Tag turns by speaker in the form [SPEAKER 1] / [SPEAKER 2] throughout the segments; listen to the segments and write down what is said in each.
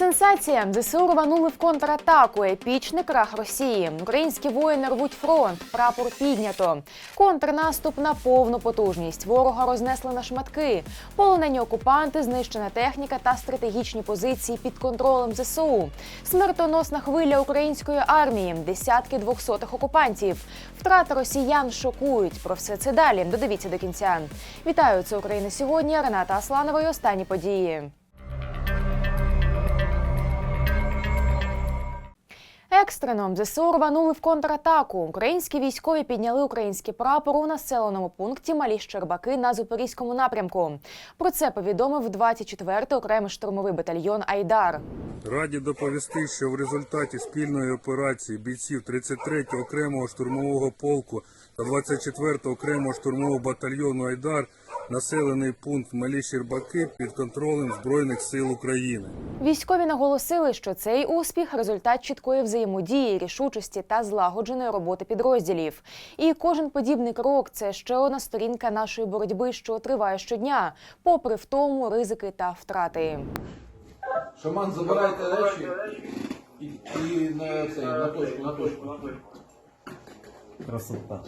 [SPEAKER 1] Сенсація ЗСУ рванули в контратаку. Епічний крах Росії. Українські воїни рвуть фронт. Прапор піднято. Контрнаступ на повну потужність. Ворога рознесли на шматки. Полонені окупанти, знищена техніка та стратегічні позиції під контролем ЗСУ. Смертоносна хвиля української армії. Десятки двохсотих окупантів. Втрати росіян шокують. Про все це далі. Додивіться до кінця. Вітаю, це Україна сьогодні. Рената Асланова і останні події. Екстрено ЗСУ рванули в контратаку. Українські військові підняли український прапор у населеному пункті Малі Щербаки на Запорізькому напрямку. Про це повідомив 24-й окремий штурмовий батальйон Айдар.
[SPEAKER 2] Раді доповісти, що в результаті спільної операції бійців 33-го окремого штурмового полку та 24-го окремого штурмового батальйону Айдар населений пункт Малі Щербаки під контролем Збройних сил України.
[SPEAKER 1] Військові наголосили, що цей успіх результат чіткої взаємодії, рішучості та злагодженої роботи підрозділів. І кожен подібний крок це ще одна сторінка нашої боротьби, що триває щодня, попри втому, ризики та втрати.
[SPEAKER 3] Шаман, забирайте речі і, і на, цей, на точку, на точку.
[SPEAKER 4] Красота.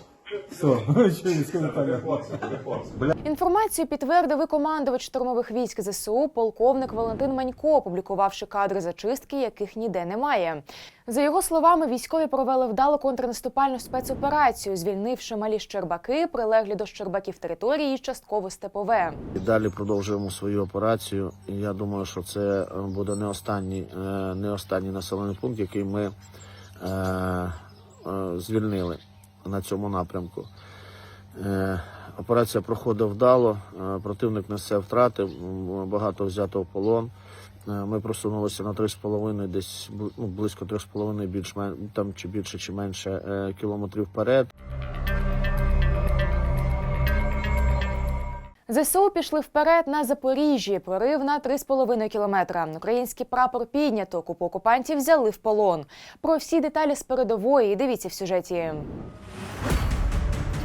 [SPEAKER 4] Бля.
[SPEAKER 1] Інформацію підтвердив і командувач штурмових військ ЗСУ, полковник Валентин Манько, опублікувавши кадри зачистки, яких ніде немає. За його словами, військові провели вдалу контрнаступальну спецоперацію, звільнивши малі Щербаки, прилеглі до Щербаків території, і частково степове.
[SPEAKER 5] І далі продовжуємо свою операцію. І я думаю, що це е, буде не останній, е, не останній населений пункт, який ми е, е, звільнили на цьому напрямку. Е, Операція проходить вдало, е, противник несе втрати, багато взято в полон. Е, Ми просунулися на 3,5, десь ну, близько 3,5, більш там чи більше, чи менше кілометрів вперед.
[SPEAKER 1] ЗСУ пішли вперед на Запоріжжі, прорив на 3,5 кілометра. Український прапор піднято, купу окупантів взяли в полон. Про всі деталі з передової дивіться в сюжеті.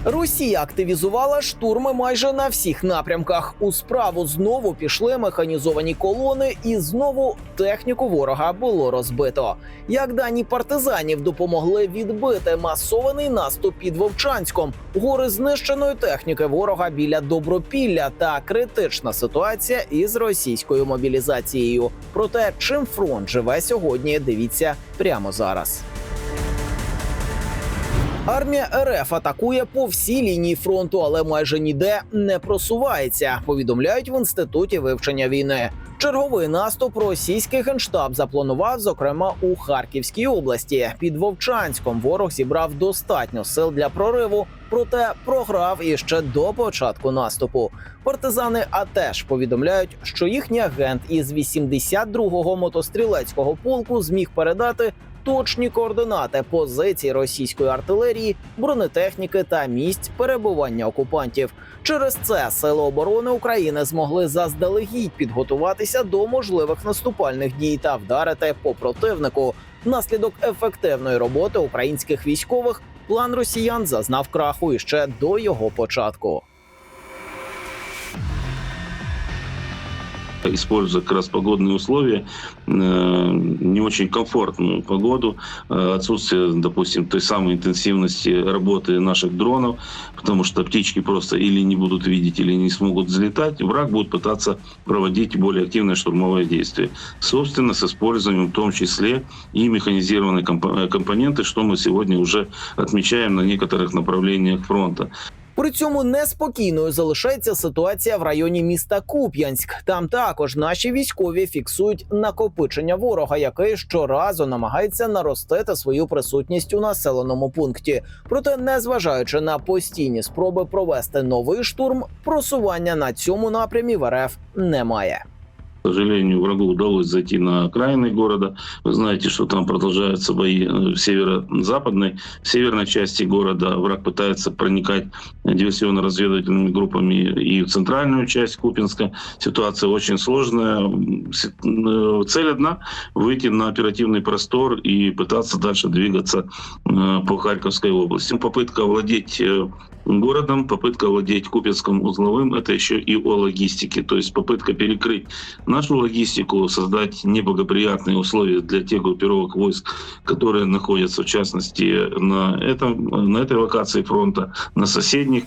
[SPEAKER 6] Росія активізувала штурми майже на всіх напрямках. У справу знову пішли механізовані колони, і знову техніку ворога було розбито. Як дані партизанів допомогли відбити масований наступ під Вовчанськом, гори знищеної техніки ворога біля Добропілля та критична ситуація із російською мобілізацією. Про те, чим фронт живе сьогодні, дивіться прямо зараз. Армія РФ атакує по всій лінії фронту, але майже ніде не просувається. Повідомляють в інституті вивчення війни. Черговий наступ російський генштаб запланував, зокрема у Харківській області. Під Вовчанськом ворог зібрав достатньо сил для прориву, проте програв іще до початку наступу. Партизани АТЕШ повідомляють, що їхній агент із 82-го мотострілецького полку зміг передати точні координати позицій російської артилерії, бронетехніки та місць перебування окупантів. Через це сили оборони України змогли заздалегідь підготуватися до можливих наступальних дій та вдарити по противнику. Внаслідок ефективної роботи українських військових план росіян зазнав краху іще до його початку.
[SPEAKER 7] Используя как раз погодные условия, э, не очень комфортную погоду, э, отсутствие, допустим, той самой интенсивности работы наших дронов, потому что птички просто или не будут видеть, или не смогут взлетать, враг будет пытаться проводить более активное штурмовое действие. Собственно, с использованием в том числе и механизированной компо- э, компоненты, что мы сегодня уже отмечаем на некоторых направлениях фронта.
[SPEAKER 6] При цьому неспокійною залишається ситуація в районі міста Куп'янськ. Там також наші військові фіксують накопичення ворога, який щоразу намагається наростити свою присутність у населеному пункті. Проте, незважаючи на постійні спроби провести новий штурм, просування на цьому напрямі в РФ немає.
[SPEAKER 7] Сожалению, врагу удалось зайти на окраины города. Вы знаете, что там продолжаются бои э, в северо-западной, в северной части города. Враг пытается проникать диверсионно-разведывательными группами и в центральную часть Купинска. Ситуация очень сложная. Э, Цель одна – выйти на оперативный простор и пытаться дальше двигаться э, по Харьковской области. Попытка овладеть э, городом, попытка владеть Купецким узловым, это еще и о логистике, то есть попытка перекрыть нашу логистику, создать неблагоприятные условия для тех группировок войск, которые находятся, в частности, на, этом, на этой локации фронта, на соседних.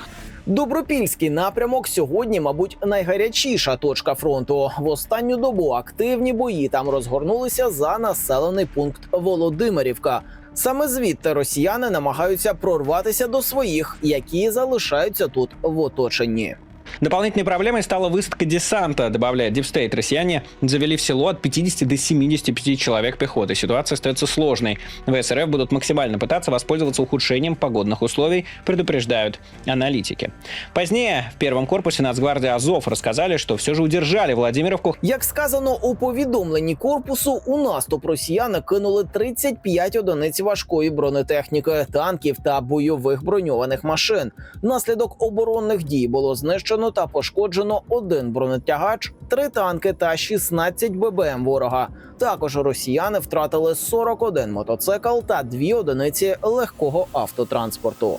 [SPEAKER 6] Добропільський напрямок сьогодні, мабуть, найгарячіша точка фронту. В останню добу активні бої там розгорнулися за населений пункт Володимирівка. Саме звідти росіяни намагаються прорватися до своїх, які залишаються тут в оточенні.
[SPEAKER 8] Дополнительной проблемой стала высадка десанта, добавляет Дипстейт. Россияне завели в село от 50 до 75 человек пехоты. Ситуация остается сложной. ВСРФ будут максимально пытаться воспользоваться ухудшением погодных условий, предупреждают аналитики. Позднее в первом корпусе Нацгвардии Азов рассказали, что все же удержали Владимировку
[SPEAKER 6] Як сказано у повідомленні корпусу, у наступ росіяни кинули 35 одиниць важкої бронетехніки, танків та бойових броньованих машин. Внаслідок оборонних дій було знищено та пошкоджено один бронетягач, три танки та 16 ББМ ворога. Також росіяни втратили 41 мотоцикл та дві одиниці легкого автотранспорту.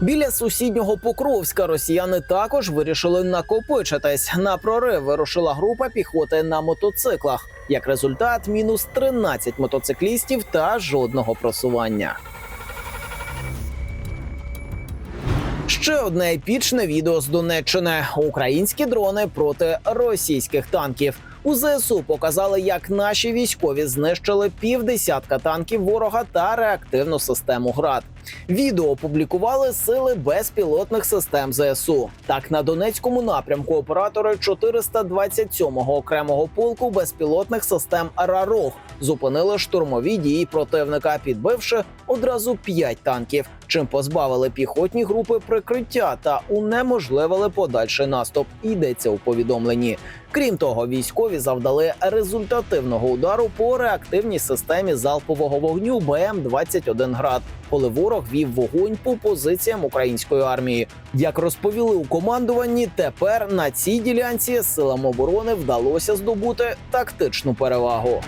[SPEAKER 6] Біля сусіднього Покровська росіяни також вирішили накопичитись. На прорив вирушила група піхоти на мотоциклах. Як результат, мінус 13 мотоциклістів та жодного просування. Ще одне епічне відео з Донеччини: українські дрони проти російських танків. У ЗСУ показали, як наші військові знищили півдесятка танків ворога та реактивну систему ГРАД. Відео опублікували сили безпілотних систем ЗСУ. Так, на Донецькому напрямку оператори 427-го окремого полку безпілотних систем Рарог зупинили штурмові дії противника, підбивши одразу 5 танків, чим позбавили піхотні групи прикриття та унеможливили подальший наступ. Йдеться у повідомленні. Крім того, військові завдали результативного удару по реактивній системі залпового вогню БМ-21 град, коли ворог вів вогонь по позиціям української армії. Як розповіли у командуванні, тепер на цій ділянці силам оборони вдалося здобути тактичну перевагу.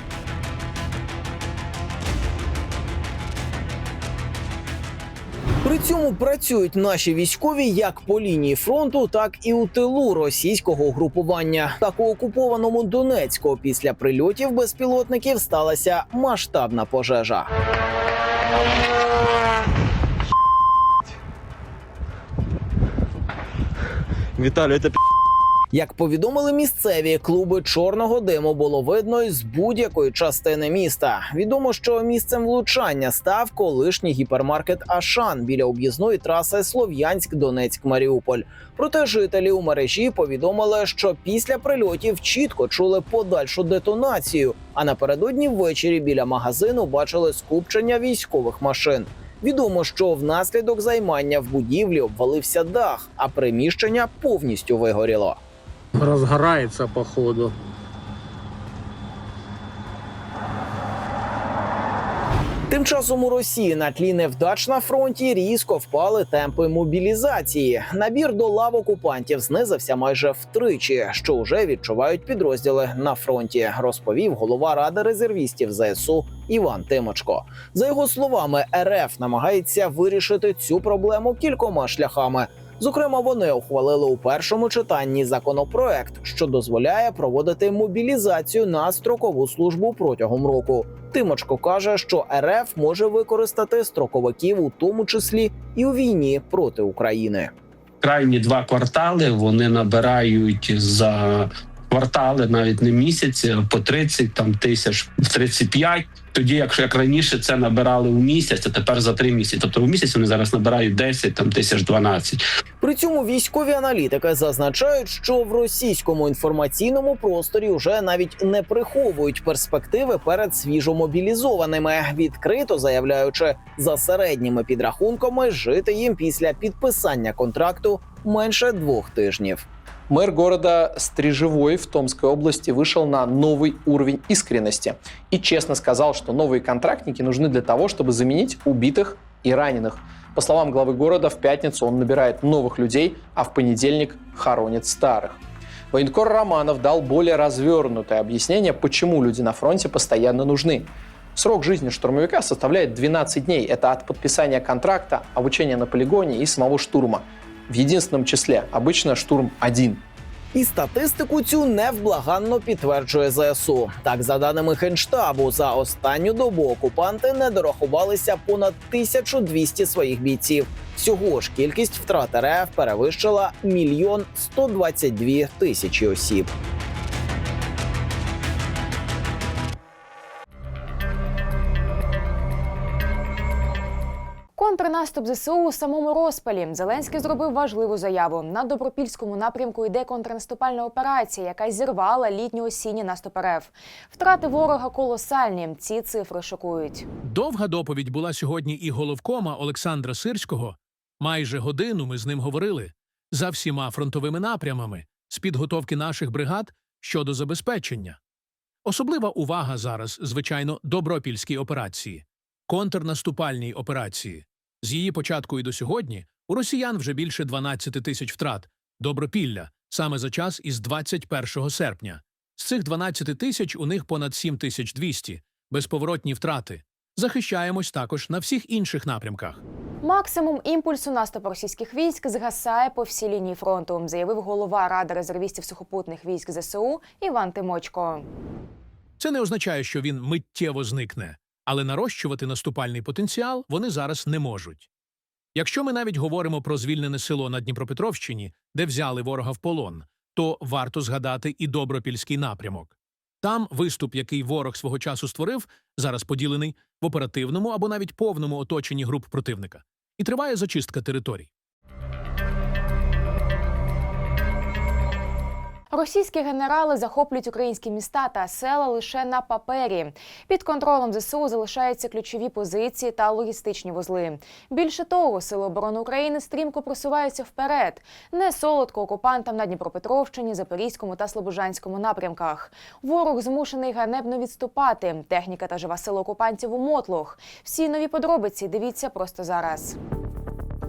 [SPEAKER 6] При цьому працюють наші військові як по лінії фронту, так і у тилу російського угрупування. Так у окупованому Донецьку після прильотів безпілотників сталася масштабна пожежа.
[SPEAKER 8] Виталий, это
[SPEAKER 6] Як повідомили місцеві, клуби чорного диму було видно із будь-якої частини міста. Відомо, що місцем влучання став колишній гіпермаркет Ашан біля об'їзної траси Слов'янськ-Донецьк-Маріуполь. Проте жителі у мережі повідомили, що після прильотів чітко чули подальшу детонацію. А напередодні ввечері біля магазину бачили скупчення військових машин. Відомо, що внаслідок займання в будівлі обвалився дах, а приміщення повністю вигоріло.
[SPEAKER 9] Разгорается походу.
[SPEAKER 6] Тим часом у Росії на тлі невдач на фронті різко впали темпи мобілізації. Набір до лав окупантів знизився майже втричі, що вже відчувають підрозділи на фронті. Розповів голова ради резервістів ЗСУ Іван Тимочко. За його словами, РФ намагається вирішити цю проблему кількома шляхами. Зокрема, вони ухвалили у першому читанні законопроект, що дозволяє проводити мобілізацію на строкову службу протягом року. Тимочко каже, що РФ може використати строковиків, у тому числі і у війні проти України.
[SPEAKER 10] крайні два квартали вони набирають за квартали, навіть не місяці, по 30 там тисяч в 35. Тоді, якщо як раніше це набирали у місяць, а тепер за три місяці. Тобто в місяць вони зараз набирають 10 там тисяч 12.
[SPEAKER 6] При цьому військові аналітики зазначають, що в російському інформаційному просторі вже навіть не приховують перспективи перед свіжомобілізованими, відкрито заявляючи за середніми підрахунками жити їм після підписання контракту менше двох тижнів.
[SPEAKER 11] Мэр города Стрижевой в Томской области вышел на новый уровень искренности и честно сказал, что новые контрактники нужны для того, чтобы заменить убитых и раненых. По словам главы города, в пятницу он набирает новых людей, а в понедельник хоронит старых. Военкор Романов дал более развернутое объяснение, почему люди на фронте постоянно нужны. Срок жизни штурмовика составляет 12 дней. Это от подписания контракта, обучения на полигоне и самого штурма. В единственном числе. Обычно штурм один.
[SPEAKER 6] І статистику цю невблаганно підтверджує ЗСУ. Так, за даними Генштабу, за останню добу окупанти не дорахувалися понад 1200 своїх бійців. Всього ж кількість втрат РФ перевищила мільйон 122 тисячі осіб.
[SPEAKER 1] Контрнаступ ЗСУ у самому розпалі. Зеленський зробив важливу заяву. На добропільському напрямку йде контрнаступальна операція, яка зірвала літньо-осінній наступ РФ. Втрати ворога колосальні. Ці цифри шокують.
[SPEAKER 12] Довга доповідь була сьогодні і головкома Олександра Сирського. Майже годину ми з ним говорили за всіма фронтовими напрямами з підготовки наших бригад щодо забезпечення. Особлива увага зараз, звичайно, добропільській операції, контрнаступальній операції. З її початку і до сьогодні у росіян вже більше 12 тисяч втрат. Добропілля саме за час із 21 серпня. З цих 12 тисяч у них понад 7 тисяч 200 безповоротні втрати. Захищаємось також на всіх інших напрямках.
[SPEAKER 1] Максимум імпульсу наступу російських військ згасає по всій лінії фронту, заявив голова ради резервістів сухопутних військ ЗСУ Іван Тимочко.
[SPEAKER 12] Це не означає, що він миттєво зникне, але нарощувати наступальний потенціал вони зараз не можуть. Якщо ми навіть говоримо про звільнене село на Дніпропетровщині, де взяли ворога в полон, то варто згадати і Добропільський напрямок. Там виступ, який ворог свого часу створив, зараз поділений в оперативному або навіть повному оточенні груп противника, і триває зачистка територій.
[SPEAKER 1] Російські генерали захоплюють українські міста та села лише на папері. Під контролем ЗСУ залишаються ключові позиції та логістичні вузли. Більше того, сили оборони України стрімко просуваються вперед. Не солодко окупантам на Дніпропетровщині, Запорізькому та Слобожанському напрямках. Ворог змушений ганебно відступати. Техніка та жива сила окупантів у мотлох. Всі нові подробиці дивіться просто зараз.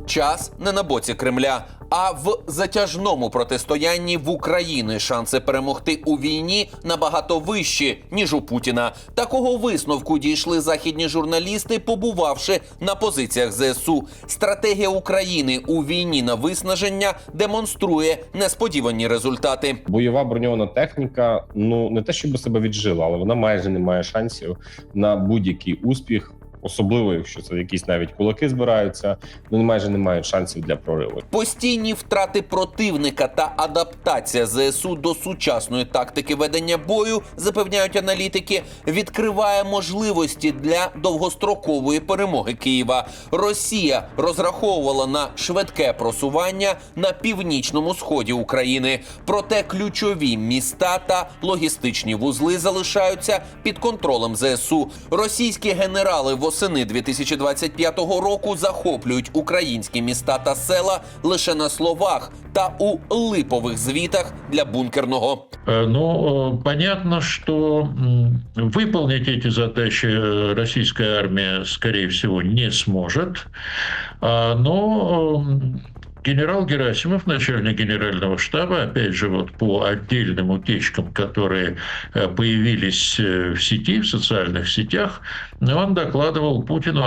[SPEAKER 13] Час не на боці Кремля, а в затяжному протистоянні в Україні шанси перемогти у війні набагато вищі ніж у Путіна. Такого висновку дійшли західні журналісти, побувавши на позиціях ЗСУ. Стратегія України у війні на виснаження демонструє несподівані результати.
[SPEAKER 14] Бойова броньована техніка, ну не те, щоб себе віджила, але вона майже не має шансів на будь-який успіх. Особливо, якщо це якісь навіть кулаки збираються, вони майже не мають шансів для прориву.
[SPEAKER 13] Постійні втрати противника та адаптація ЗСУ до сучасної тактики ведення бою, запевняють аналітики, відкриває можливості для довгострокової перемоги Києва. Росія розраховувала на швидке просування на північному сході України. Проте ключові міста та логістичні вузли залишаються під контролем ЗСУ. Російські генерали восени 2025 року захоплюють українські міста та села лише на словах та у липових звітах для бункерного.
[SPEAKER 15] Э, Ну, э, понятно, что м, выполнить эти задачи э, российская армия, скорее всего, не сможет. А, Но м, генерал Герасимов, начальник генерального штаба, опять же, вот по отдельным утечкам, которые э, появились э, в сети, в социальных сетях, он докладывал Путину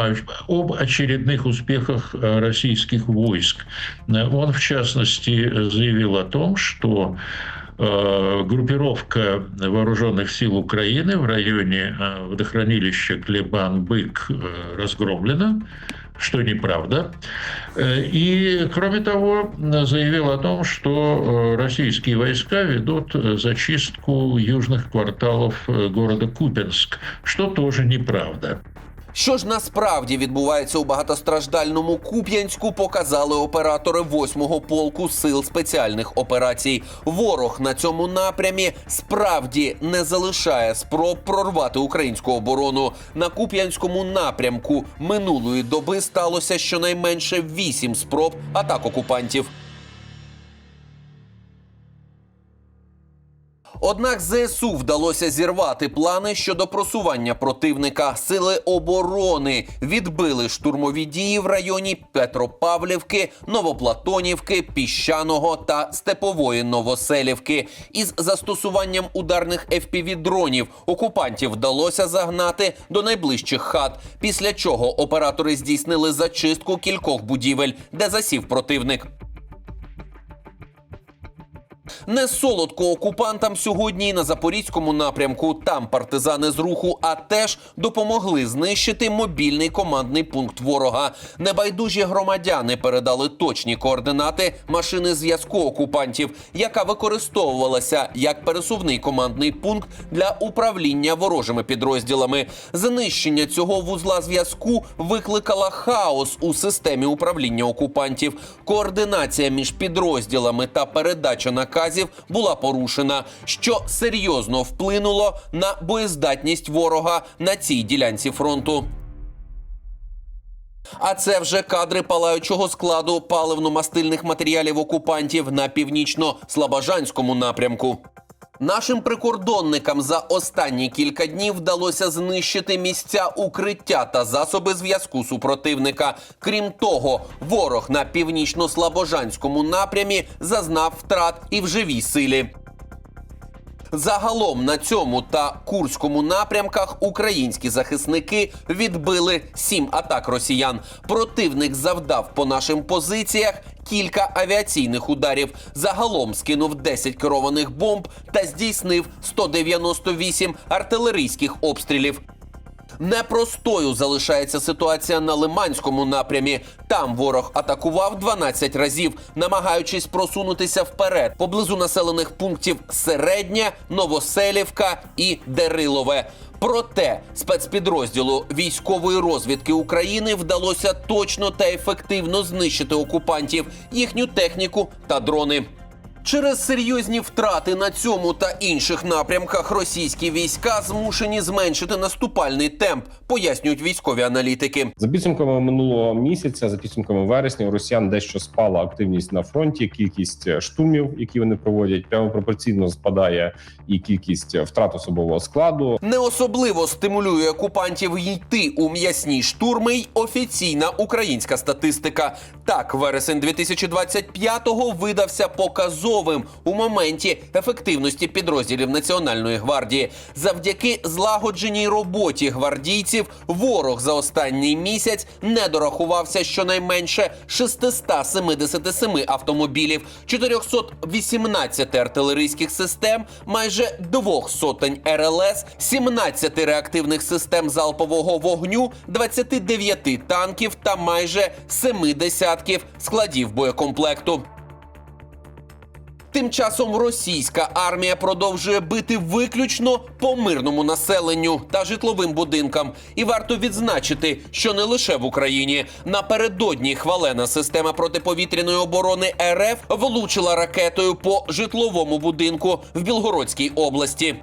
[SPEAKER 15] об очередных успехах э, российских войск. Он, в частности, заявил о том, что группировка вооруженных сил Украины в районе э, водохранилища Клебан-Бык э, разгромлена, что неправда. Э, И, кроме того, заявил о том, что э, российские войска ведут э, зачистку южных кварталов э, города Купенск, что тоже неправда.
[SPEAKER 13] Що ж насправді відбувається у багатостраждальному Куп'янську, показали оператори 8-го полку сил спеціальних операцій. Ворог на цьому напрямі справді не залишає спроб прорвати українську оборону. На Куп'янському напрямку минулої доби сталося щонайменше 8 спроб атак окупантів. Однак ЗСУ вдалося зірвати плани щодо просування противника. Сили оборони відбили штурмові дії в районі Петропавлівки, Новоплатонівки, Піщаного та Степової Новоселівки. Із застосуванням ударних FPV-дронів окупантів вдалося загнати до найближчих хат. Після чого оператори здійснили зачистку кількох будівель, де засів противник. Не солодко окупантам сьогодні і на запорізькому напрямку. Там партизани з руху АТЕШ допомогли знищити мобільний командний пункт ворога. Небайдужі громадяни передали точні координати машини зв'язку окупантів, яка використовувалася як пересувний командний пункт для управління ворожими підрозділами. Знищення цього вузла зв'язку викликала хаос у системі управління окупантів. Координація між підрозділами та передача наказів була порушена, що серйозно вплинуло на боєздатність ворога на цій ділянці фронту. А це вже кадри палаючого складу паливно-мастильних матеріалів окупантів на північно-слабожанському напрямку. Нашим прикордонникам за останні кілька днів вдалося знищити місця укриття та засоби зв'язку супротивника. Крім того, ворог на північно-слобожанському напрямі зазнав втрат і в живій силі. Загалом на цьому та курському напрямках українські захисники відбили сім атак росіян. Противник завдав по нашим позиціях кілька авіаційних ударів. Загалом скинув 10 керованих бомб та здійснив 198 артилерійських обстрілів. Непростою залишається ситуація на Лиманському напрямі. Там ворог атакував 12 разів, намагаючись просунутися вперед поблизу населених пунктів Середня, Новоселівка і Дерилове. Проте спецпідрозділу військової розвідки України вдалося точно та ефективно знищити окупантів, їхню техніку та дрони. Через серйозні втрати на цьому та інших напрямках російські війська змушені зменшити наступальний темп, пояснюють військові аналітики.
[SPEAKER 14] За підсумками минулого місяця, за підсумками вересня, у росіян дещо спала активність на фронті. Кількість е, штурмів, які вони проводять, прямо пропорційно спадає і кількість е, втрат особового складу.
[SPEAKER 13] Не особливо стимулює окупантів йти у м'ясні штурми й офіційна українська статистика. Так, вересень 2025-го видався показовим у моменті ефективності підрозділів Національної гвардії. Завдяки злагодженій роботі гвардійців ворог за останній місяць не дорахувався щонайменше 677 автомобілів, 418 артилерійських систем, майже двох сотень РЛС, 17 реактивних систем залпового вогню, 29 танків та майже 7 десятків складів боєкомплекту. Тим часом російська армія продовжує бити виключно по мирному населенню та житловим будинкам. І варто відзначити, що не лише в Україні напередодні хвалена система протиповітряної оборони РФ влучила ракетою по житловому будинку в Білгородській області.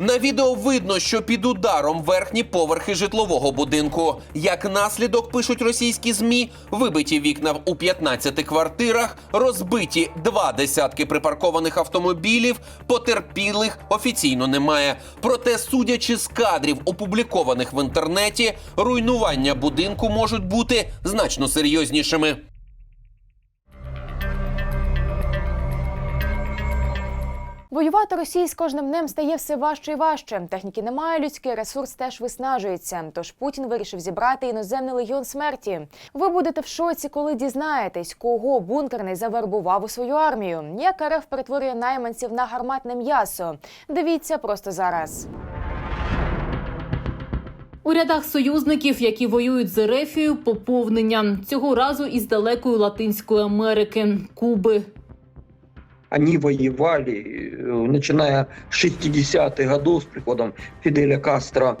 [SPEAKER 13] На відео видно, що під ударом верхні поверхи житлового будинку. Як наслідок пишуть російські змі, вибиті вікна у 15 квартирах, розбиті два десятки припаркованих автомобілів. Потерпілих офіційно немає. Проте, судячи з кадрів, опублікованих в інтернеті, руйнування будинку можуть бути значно серйознішими.
[SPEAKER 1] Воювати Росії з кожним днем стає все важче і важче. Техніки немає, людський ресурс теж виснажується. Тож Путін вирішив зібрати іноземний легіон смерті. Ви будете в шоці, коли дізнаєтесь, кого бункерний завербував у свою армію. Як РФ перетворює найманців на гарматне м'ясо. Дивіться просто зараз.
[SPEAKER 16] У рядах союзників, які воюють з Ерефією, поповнення цього разу із далекої Латинської Америки Куби
[SPEAKER 17] Они воевали, э, начиная с 60-х годов с приходом Фиделя Кастро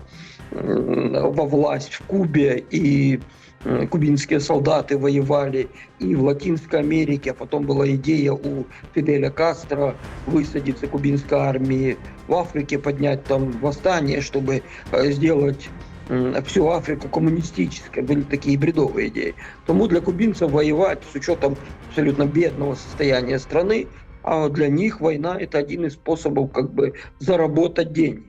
[SPEAKER 17] м, во власть в Кубе, и м, кубинские солдаты воевали и в Латинской Америке, а потом была идея у Фиделя Кастро высадиться кубинской армии в Африке, поднять там восстание, чтобы э, сделать м, всю Африку коммунистической. Были такие бредовые идеи. Тому для кубинцев воевать с учетом абсолютно бедного состояния страны а для них война – это один из способов как бы заработать деньги.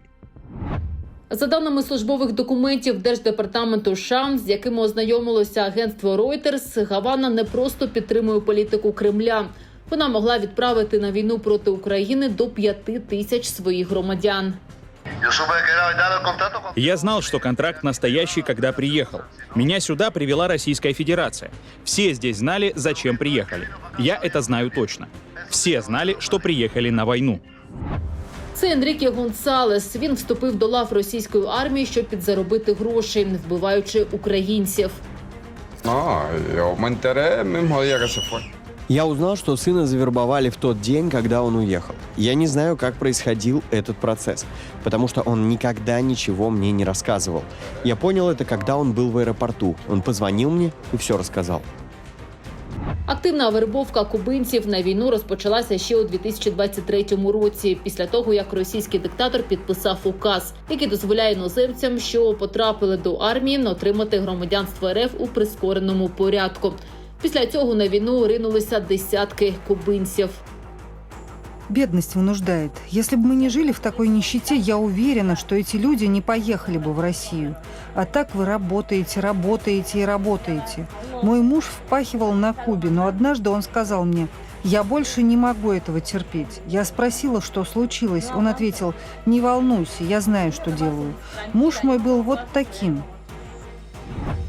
[SPEAKER 16] За даними службових документів Держдепартаменту США, з якими ознайомилося агентство Reuters, Гавана не просто підтримує політику Кремля. Вона могла відправити на війну проти України до п'яти тисяч своїх громадян.
[SPEAKER 18] Я знал, что контракт настоящий, когда приехал. Меня сюда привела Российская Федерация. Все здесь знали, зачем приехали. Я это знаю точно. Все знали, что приехали на войну.
[SPEAKER 16] Це Енріке Гонсалес. Він вступив до лав російської армії, щоб підзаробити грошей, вбиваючи українців.
[SPEAKER 19] Я узнал, что сына завербовали в тот день, когда он уехал. Я не знаю, как происходил этот процесс, потому что он никогда ничего мне не рассказывал. Я понял это, когда он был в аэропорту. Он позвонил мне и все рассказал.
[SPEAKER 16] Активна вербовка кубинців на війну розпочалася ще у 2023 році, після того як російський диктатор підписав указ, який дозволяє іноземцям, що потрапили до армії, отримати громадянство РФ у прискореному порядку. Після цього на війну ринулися десятки кубинців.
[SPEAKER 20] Бедность вынуждает. Если бы мы не жили в такой нищете, я уверена, что эти люди не поехали бы в Россию. А так вы работаете, работаете и работаете. Мой муж впахивал на Кубе, но однажды он сказал мне, я больше не могу этого терпеть. Я спросила, что случилось. Он ответил, не волнуйся, я знаю, что делаю. Муж мой был вот таким.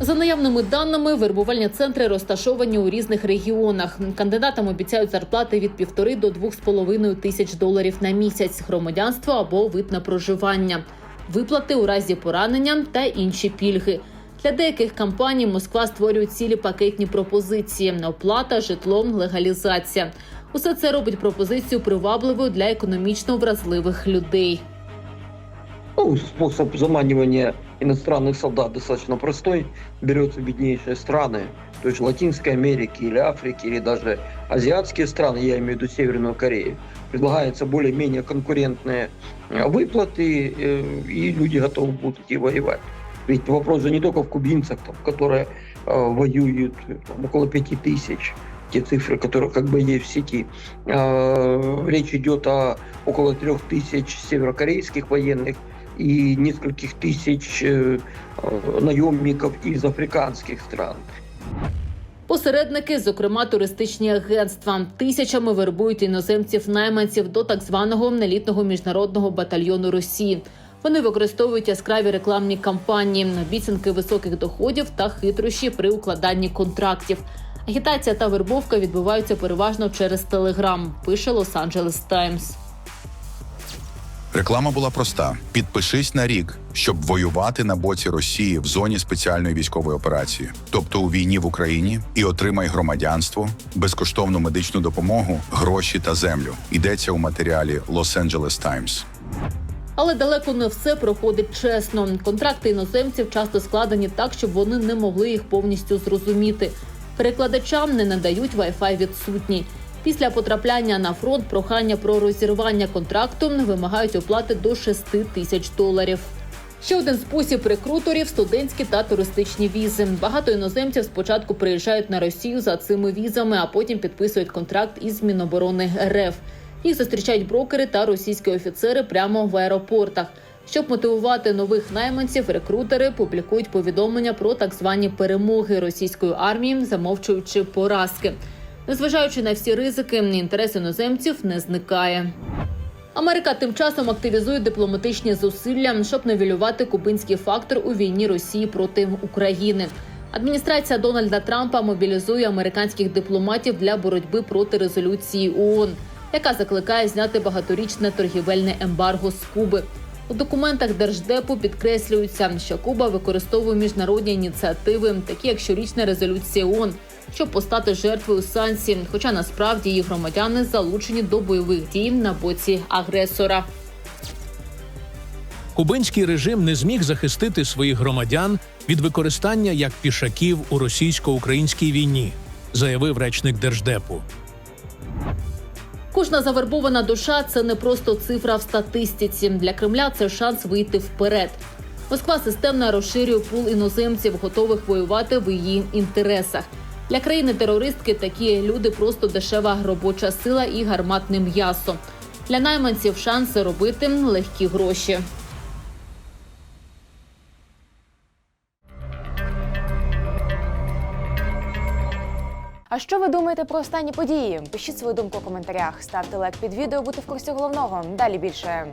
[SPEAKER 16] За наявними даними, вербувальні центри розташовані у різних регіонах. Кандидатам обіцяють зарплати від півтори до двох з половиною тисяч доларів на місяць, громадянство або вид на проживання, виплати у разі поранення та інші пільги. Для деяких компаній Москва створює цілі пакетні пропозиції: оплата, житло, легалізація. Усе це робить пропозицію привабливою для економічно вразливих людей.
[SPEAKER 17] Ну, способ заманивания иностранных солдат достаточно простой. Берется беднейшие страны, то есть Латинской Америки или Африки, или даже азиатские страны, я имею в виду Северную Корею. Предлагаются более-менее конкурентные э, выплаты, э, и люди готовы будут идти воевать. Ведь вопрос же не только в кубинцах, там, которые э, воюют э, там, около пяти тысяч, те цифры, которые как бы есть в сети. Э, Речь идет о около трех тысяч северокорейских военных и нескольких тысяч э, э, наемников из африканских стран.
[SPEAKER 16] Посередники, зокрема туристичні агентства, тисячами вербують іноземців-найманців до так званого елітного міжнародного батальйону Росії. Вони використовують яскраві рекламні кампанії, обіцянки високих доходів та хитрощі при укладанні контрактів. Агітація та вербовка відбуваються переважно через Телеграм. Пише Лос-Анджелес Таймс.
[SPEAKER 21] Реклама була проста: підпишись на рік, щоб воювати на боці Росії в зоні спеціальної військової операції, тобто у війні в Україні, і отримай громадянство, безкоштовну медичну допомогу, гроші та землю. Йдеться у матеріалі Los Angeles Times.
[SPEAKER 16] Але далеко не все проходить чесно. Контракти іноземців часто складені так, щоб вони не могли їх повністю зрозуміти. Перекладачам не надають Wi-Fi відсутній. Після потрапляння на фронт прохання про розірвання контракту вимагають оплати до 6 тисяч доларів. Ще один спосіб рекрутерів студентські та туристичні візи. Багато іноземців спочатку приїжджають на Росію за цими візами, а потім підписують контракт із Міноборони РФ. Їх зустрічають брокери та російські офіцери прямо в аеропортах. Щоб мотивувати нових найманців, рекрутери публікують повідомлення про так звані перемоги російської армії, замовчуючи поразки. Незважаючи на всі ризики, інтерес іноземців не зникає. Америка тим часом активізує дипломатичні зусилля, щоб невілювати кубинський фактор у війні Росії проти України. Адміністрація Дональда Трампа мобілізує американських дипломатів для боротьби проти резолюції ООН, яка закликає зняти багаторічне торгівельне ембарго з Куби. У документах держдепу підкреслюється, що Куба використовує міжнародні ініціативи, такі як щорічна резолюція ООН, щоб постати жертвою санкцій, хоча насправді її громадяни залучені до бойових дій на боці агресора.
[SPEAKER 12] Кубинський режим не зміг захистити своїх громадян від використання як пішаків у російсько-українській війні, заявив речник держдепу.
[SPEAKER 16] Кожна завербована душа це не просто цифра в статистиці. Для Кремля це шанс вийти вперед. Москва системно розширює пул іноземців, готових воювати в її інтересах. Для країни-терористки такі люди просто дешева робоча сила і гарматне м'ясо. Для найманців шанси робити легкі гроші.
[SPEAKER 1] А що ви думаєте про останні події? Пишіть свою думку у коментарях, ставте лайк під відео, бути в курсі головного. Далі більше.